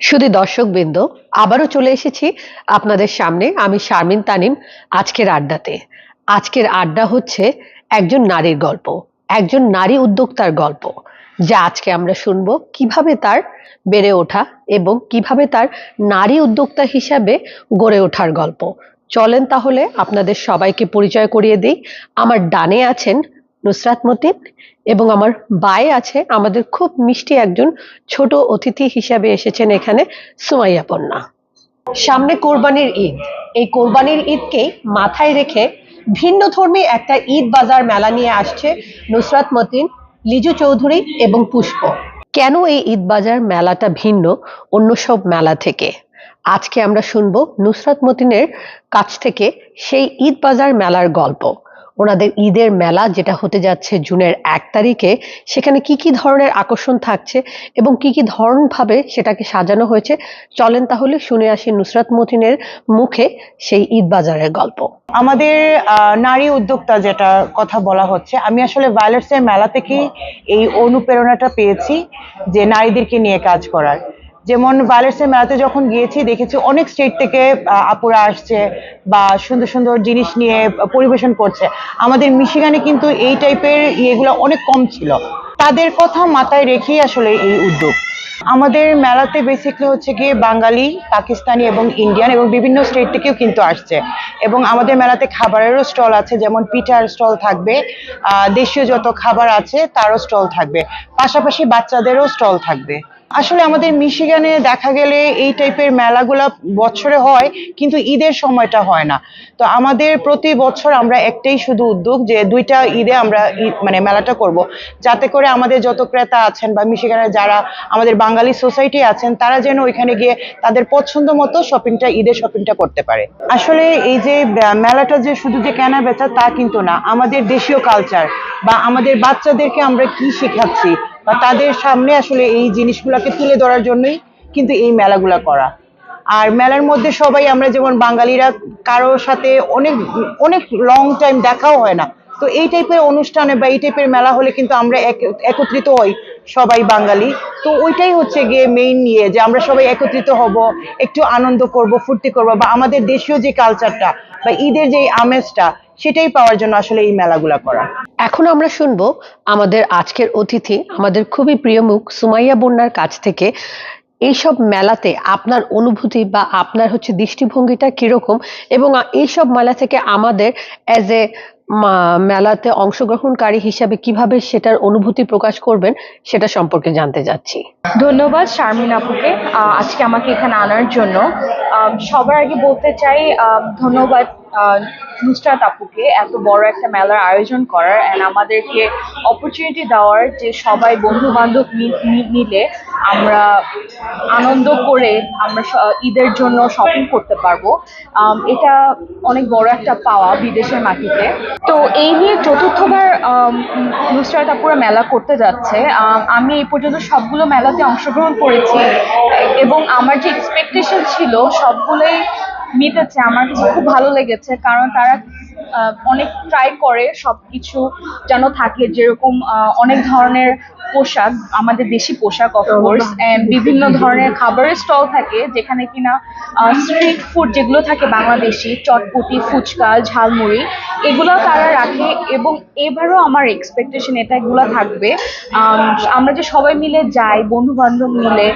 শুধু দর্শকবৃন্দ, আবারও চলে এসেছি আপনাদের সামনে। আমি শারমিন তানিম, আজকের আড্ডাতে। আজকের আড্ডা হচ্ছে একজন নারীর গল্প, একজন নারী উদ্যোক্তার গল্প, যা আজকে আমরা শুনব কীভাবে তার বেড়ে ওঠা এবং কীভাবে তার নারী উদ্যোক্তা হিসাবে গড়ে ওঠার গল্প। চলেন তাহলে আপনাদের সবাইকে পরিচয় করিয়ে দিই। আমার ডানে আছেন নুসরাত মতিন এবং আমার বায়ে আছে, আমাদের খুব মিষ্টি একজন ছোট অতিথি হিসাবে এসেছেন এখানে সুমাইয়া পন্না। সামনে কোরবানির ঈদ। এই কোরবানির ঈদকেই মাথায় রেখে ভিন্ন ধর্মী একটা ঈদ বাজার মেলা নিয়ে আসছে নুসরাত মতিন, লিজু চৌধুরী এবং পুষ্প। কেন এই ঈদ বাজার মেলাটা ভিন্ন অন্য সব মেলা থেকে? আজকে আমরা শুনব নুসরাত মতিনের কাছ থেকে সেই ঈদ বাজার মেলার গল্প। ওনাদের ঈদের মেলা যেটা হতে যাচ্ছে জুনের এক তারিখে, সেখানে কি কি ধরনের আকর্ষণ থাকছে এবং কি কি ধরন ভাবে সেটাকে সাজানো হয়েছে, চলেন তাহলে শুনে আসি নুসরাত মতিনের মুখে সেই ঈদ বাজারের গল্প। আমাদের নারী উদ্যোক্তা যেটা কথা বলা হচ্ছে, আমি আসলে ভায়োলেটসের মেলা থেকেই এই অনুপ্রেরণাটা পেয়েছি যে নারীদেরকে নিয়ে কাজ করার। যেমন ভায়োলেটসের মেলাতে যখন গিয়েছি, দেখেছি অনেক স্টেট থেকে আপুরা আসছে বা সুন্দর সুন্দর জিনিস নিয়ে পরিবেশন করছে। আমাদের মিশিগানে কিন্তু এই টাইপের ইয়েগুলো অনেক কম ছিল। তাদের কথা মাথায় রেখেই আসলে এই উদ্যোগ। আমাদের মেলাতে বেসিকলি হচ্ছে গিয়ে বাঙালি, পাকিস্তানি এবং ইন্ডিয়ান এবং বিভিন্ন স্টেট থেকেও কিন্তু আসছে। এবং আমাদের মেলাতে খাবারেরও স্টল আছে, যেমন পিঠার স্টল থাকবে দেশীয় যত খাবার আছে, তারও স্টল থাকবে। পাশাপাশি বাচ্চাদেরও স্টল থাকবে। আসলে আমাদের মিশিগানে দেখা গেলে এই টাইপের মেলাগুলা বছরে হয়, কিন্তু ঈদের সময়টা হয় না। তো আমাদের প্রতি বছর আমরা একটাই শুধু উদ্যোগ যে দুইটা ঈদে আমরা মানে মেলাটা করব। যাতে করে আমাদের যত ক্রেতা আছেন বা মিশিগানের যারা আমাদের বাঙালি সোসাইটি আছেন, তারা যেন ওইখানে গিয়ে তাদের পছন্দ মতো শপিংটা, ঈদের শপিংটা করতে পারে। আসলে এই যে মেলাটা যে শুধু যে কেনা বেচা তা কিন্তু না, আমাদের দেশীয় কালচার বা আমাদের বাচ্চাদেরকে আমরা কি শেখাচ্ছি বা তাদের সামনে আসলে এই জিনিসগুলোকে তুলে ধরার জন্যই কিন্তু এই মেলাগুলা করা। আর মেলার মধ্যে সবাই আমরা যেমন বাঙালিরা কারোর সাথে অনেক অনেক লং টাইম দেখাও হয় না। তো এই টাইপের অনুষ্ঠানে বা এই টাইপের মেলা হলে কিন্তু আমরা এক- একত্রিত হই সবাই বাঙালি। তো ওইটাই হচ্ছে গিয়ে মেইন নিয়ে যে আমরা সবাই একত্রিত হব, একটু আনন্দ করব, ফুর্তি করব বা আমাদের দেশীয় যে কালচারটা বা ঈদের যে আমেজটা সেটাই পাওয়ার জন্য আসলে এই মেলাগুলা করা। এখন আমরা শুনব আমাদের আজকের অতিথি আমাদের খুবই প্রিয় মুখ সুমাইয়া বন্যার কাছ থেকে এইসব মেলাতে আপনার অনুভূতি বা আপনার হচ্ছে দৃষ্টিভঙ্গিটা কীরকম এবং এইসব মেলা থেকে আমাদের অ্যাজ এ মেলাতে অংশগ্রহণকারী হিসাবে কীভাবে সেটার অনুভূতি প্রকাশ করবেন সেটা সম্পর্কে জানতে যাচ্ছি। ধন্যবাদ শারমিন আপুকে আজকে আমাকে এখানে আনার জন্য। সবার আগে বলতে চাই ধন্যবাদ নুসরাত আপুকে এত বড় একটা মেলার আয়োজন করার অ্যান্ড আমাদেরকে অপরচুনিটি দেওয়ার যে সবাই বন্ধু বান্ধব মিলে আমরা আনন্দ করে আমরা ঈদের জন্য শপিং করতে পারব। এটা অনেক বড় একটা পাওয়া বিদেশের মাটিতে। তো এই নিয়ে চতুর্থবার নুসরাত আপুরা মেলা করতে যাচ্ছে। আমি এই পর্যন্ত সবগুলো মেলাতে অংশগ্রহণ করেছি এবং আমার যে এক্সপেকটেশন ছিল সবগুলোই মিটেছে আমার কাছে খুব ভালো লেগেছে কারণ তারা অনেক ট্রাই করে সবকিছু যেন থাকে যেরকম অনেক ধরনের পোশাক আমাদের দেশি পোশাক অফকোর্স বিভিন্ন ধরনের খাবারের স্টল থাকে যেখানে কিনা স্ট্রিট ফুড যেগুলো থাকে বাংলাদেশি চটপটি ফুচকা ঝালমুড়ি এগুলো তারা রাখে এবং এবারও আমার এক্সপেকটেশন এটা এগুলো থাকবে। আমরা যে সবাই মিলে যাই বন্ধু বান্ধব মিলে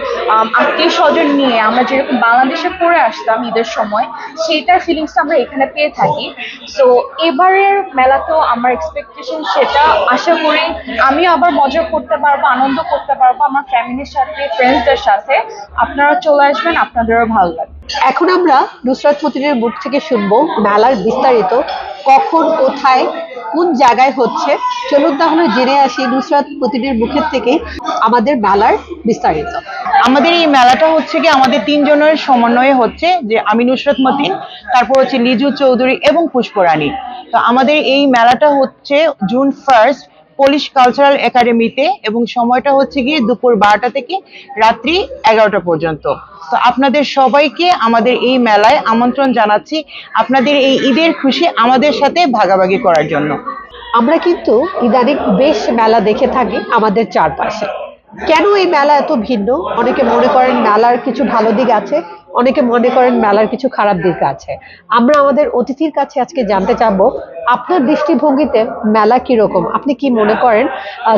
আত্মীয় স্বজন নিয়ে আমরা যেরকম বাংলাদেশে পড়ে আসতাম ঈদের সময় সেটার ফিলিংসটা আমরা এখানে পেয়ে থাকি। তো এবারের মেলাতেও আমার এক্সপেকটেশন সেটা, আশা করি আমিও আবার মজা করতে পারব, আনন্দ করতে পারব আমার ফ্যামিলির সাথে ফ্রেন্ডসদের সাথে। আপনারা চলে আসবেন, আপনাদেরও ভালো লাগবে। এখন আমরা নুসরাত মতিনের মুখ থেকে শুনব মেলার বিস্তারিত, কখন, কোথায়, কোন জায়গায় হচ্ছে। চলুন তাহলে জেনে আসি নুসরাত মতিনের মুখের থেকে আমাদের মেলার বিস্তারিত। আমাদের এই মেলাটা হচ্ছে কি, আমাদের তিনজনের সমন্বয়ে হচ্ছে যে আমি নুসরত মতিন, তারপর হচ্ছে লিজু চৌধুরী এবং পুষ্পরানী তো আমাদের এই মেলাটা হচ্ছে জুন ফার্স্ট পুলিশ কালচারাল একাডেমিতে এবং সময়টা হচ্ছে গিয়ে দুপুর বারোটা থেকে রাত্রি এগারোটা পর্যন্ত। তো আপনাদের সবাইকে আমাদের এই মেলায় আমন্ত্রণ জানাচ্ছি আপনাদের এই ঈদের খুশি আমাদের সাথে ভাগাভাগি করার জন্য। আমরা কিন্তু ইদানিং বেশ মেলা দেখে থাকি আমাদের চারপাশে। কেন এই মেলা এত ভিন্ন? অনেকে মনে করেন মেলার কিছু ভালো দিক আছে। অনেকে মনে করেন মেলার কিছু খারাপ দিক আছে। আমরা আমাদের অতিথির কাছে আজকে জানতে চাবো, আপনার দৃষ্টিভঙ্গিতে মেলা কীরকম? আপনি কি মনে করেন?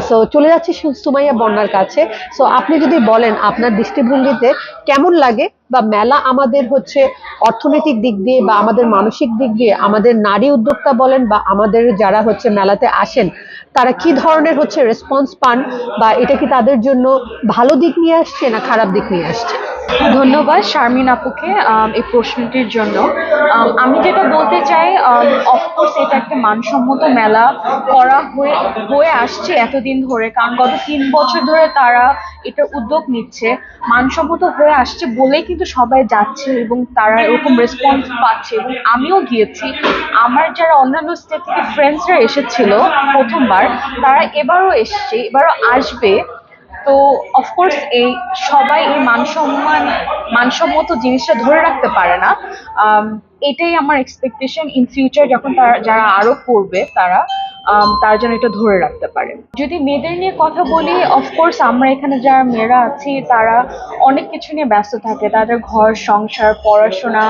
সো চলে যাচ্ছি সুমাইয়া বন্যার কাছে। সো আপনি যদি বলেন আপনার দৃষ্টিভঙ্গিতে কেমন লাগে বা মেলা আমাদের হচ্ছে অর্থনৈতিক দিক দিয়ে বা আমাদের মানসিক দিক দিয়ে আমাদের নারী উদ্যোক্তা বলেন বা আমাদের যারা হচ্ছে মেলাতে আসেন, তারা কি ধরনের হচ্ছে রেসপন্স পান বা এটা কি তাদের জন্য ভালো দিক নিয়ে আসছে না খারাপ দিক নিয়ে আসছে? ধন্যবাদ শারমিন আপুকে এই প্রশ্নটির জন্য। আমি যেটা বলতে চাই অফকোর্স এটা একটা মানসম্মত মেলা করা হয়ে হয়ে আসছে এতদিন ধরে, কারণ গত তিন বছর ধরে তারা এটা উদ্যোগ নিচ্ছে। মানসম্মত হয়ে আসছে বলেই কিন্তু সবাই যাচ্ছে এবং তারা এরকম রেসপন্স পাচ্ছে। এবং আমিও গিয়েছি। আমার যারা অন্যান্য স্টেট থেকে ফ্রেন্ডসরা এসেছিল প্রথমবার, তারা এবারও এসছে, এবারও আসবে। তো অফকোর্স এই সবাই এই মানসম্মান, মানসম্মত জিনিসটা ধরে রাখতে পারে না। এটাই আমার এক্সপেকটেশন ইন ফিউচার যখন তারা, যারা আরও করবে, তারা। তারা যেন এটা ধরে রাখতে পারে। যদি মেয়েদের নিয়ে কথা বলি অফকোর্স আমরা এখানে যারা মেয়েরা আছি, তারা অনেক কিছু নিয়ে ব্যস্ত থাকে। তাদের ঘর, সংসার, পড়াশোনা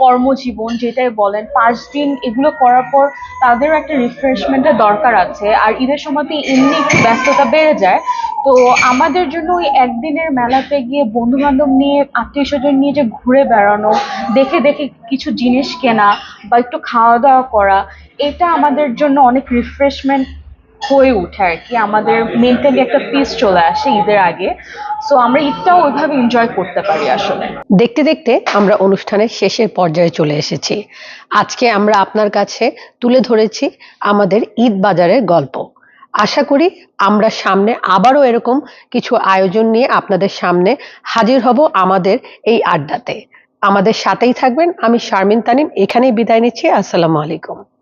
কর্মজীবন যেটাই বলেন, পাঁচ দিন এগুলো করার পর তাদেরও একটা রিফ্রেশমেন্টের দরকার আছে। আর ঈদের সময় তো এমনি একটু ব্যস্ততা বেড়ে যায়। তো আমাদের জন্য ওই একদিনের মেলাতে গিয়ে বন্ধু বান্ধব নিয়ে আত্মীয় স্বজন নিয়ে যে ঘুরে বেড়ানো, দেখে দেখে কিছু জিনিস কেনা বা একটু খাওয়া দাওয়া করা এটা আমাদের জন্য অনেক রিফ্রেশমেন্ট হয়ে ওঠে আর কি। আমাদের মেন্টালি একটা পিস চলে আসে ঈদের আগে। সো আমরা ঈদটাও ওইভাবে এনজয় করতে পারি আসলে। দেখতে দেখতে আমরা অনুষ্ঠানের শেষের পর্যায়ে চলে এসেছি। আজকে আমরা আপনার কাছে তুলে ধরেছি আমাদের ঈদ বাজারের গল্প। আশা করি আমরা সামনে আবারও এরকম কিছু আয়োজন নিয়ে আপনাদের সামনে হাজির হব আমাদের এই আড্ডাতে। আমাদের সাথেই থাকবেন আমি শারমিন তানিম। এখানেই বিদায় নিচ্ছি। আসসালামু আলাইকুম।